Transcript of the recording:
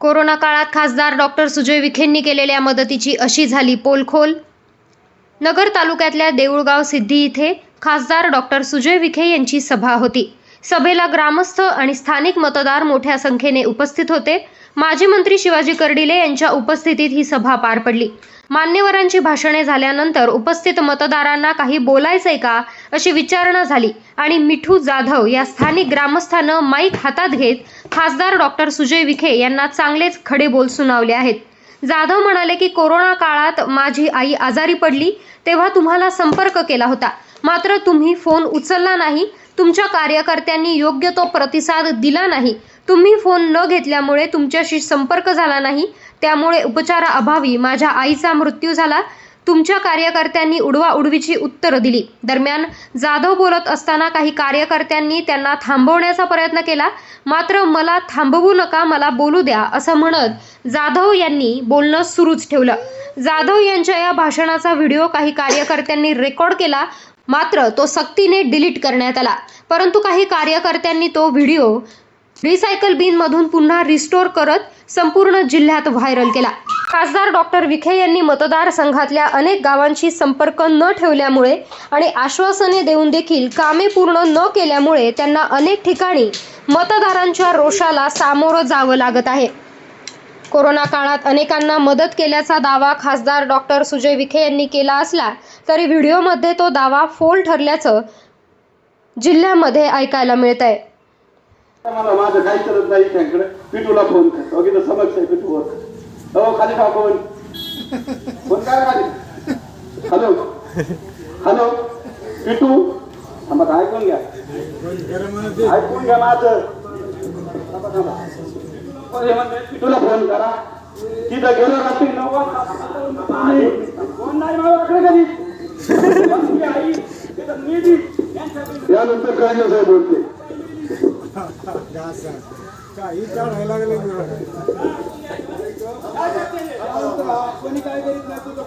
Corona काळात खासदार doctor Sujay विखेंनी केलेल्या मदतीची अशी झाली पोलखोल. नगर तालुक्यातल्या देऊळगाव सिद्धी इथे खासदार डॉक्टर सुजय विखे यांची सभा होती. सभेला ग्रामस्थ आणि स्थानिक मतदार मोठ्या संख्येने उपस्थित होते. माजी मंत्री शिवाजी कर्डिले यांच्या उपस्थितीत ही सभा पार पडली. मान्यवरांची भाषणे झाल्यानंतर उपस्थित मतदारांना काही बोलायचंय का अशी विचारणा झाली आणि मिठू जाधव या स्थानिक ग्रामस्थानं माईक हातात घेत खासदार डॉक्टर सुजय विखे यांना चांगलेच खडे बोल सुनावले आहेत. जाधव म्हणाले की कोरोना काळात माझी आई आजारी पडली तेव्हा तुम्हाला संपर्क केला होता. मात्र तुम्ही फोन उचलला नाही तुमच्या कार्यकर्त्यांनी योग्य तो प्रतिसाद दिला नाही. तुम्ही फोन न घेतल्यामुळे तुमच्याशी संपर्क झाला नाही त्यामुळे उपचाराअभावी माझ्या आईचा मृत्यू झाला. तुमच्या कार्यकर्त्यांनी उडवाउडवीची उत्तरं दिली. दरम्यान जाधव बोलत असताना काही कार्यकर्त्यांनी त्यांना थांबवण्याचा प्रयत्न केला. मात्र मला थांबवू नका मला बोलू द्या असं म्हणत जाधव यांनी बोलणं सुरूच ठेवलं. जाधव यांच्या या भाषणाचा व्हिडिओ काही कार्यकर्त्यांनी रेकॉर्ड केला. मात्र तो सक्तीने डिलीट करण्यात आला. परंतु काही कार्यकर्त्यांनी तो व्हिडिओ रिसायकल बिनमधून पुन्हा रिस्टोर करत संपूर्ण जिल्ह्यात व्हायरल केला. खासदार डॉक्टर विखे यांनी मतदारसंघातल्या अनेक गावांशी संपर्क न ठेवल्यामुळे आणि आश्वासने देऊन देखील कामे पूर्ण न केल्यामुळे त्यांना अनेक ठिकाणी मतदारांच्या रोषाला सामोरं जावं लागत आहे. कोरोना काळात अनेकांना मदत केल्याचा दावा खासदार डॉक्टर सुजय विखे यांनी केला असला तरी व्हिडिओमध्ये तो दावा फोल ठरल्याचं जिल्ह्यामध्ये ऐकायला मिळत आहे मला माझं काही करत नाही त्यांकडे फोन समक्ष आहे हो खाली ठेवा फोन फोन काय खाली? हॅलो. हॅलो. पिटू थांबा ऐकून घ्या. ऐकून घ्या माझं. तुला म्हणते, फोन करा. तिथं गेलो रात्री नऊ फोन नाही माझ्याकडे कधी? यानंतर काय साहेब बोलते. काही लागले कोणी काय करीत नाही तुझं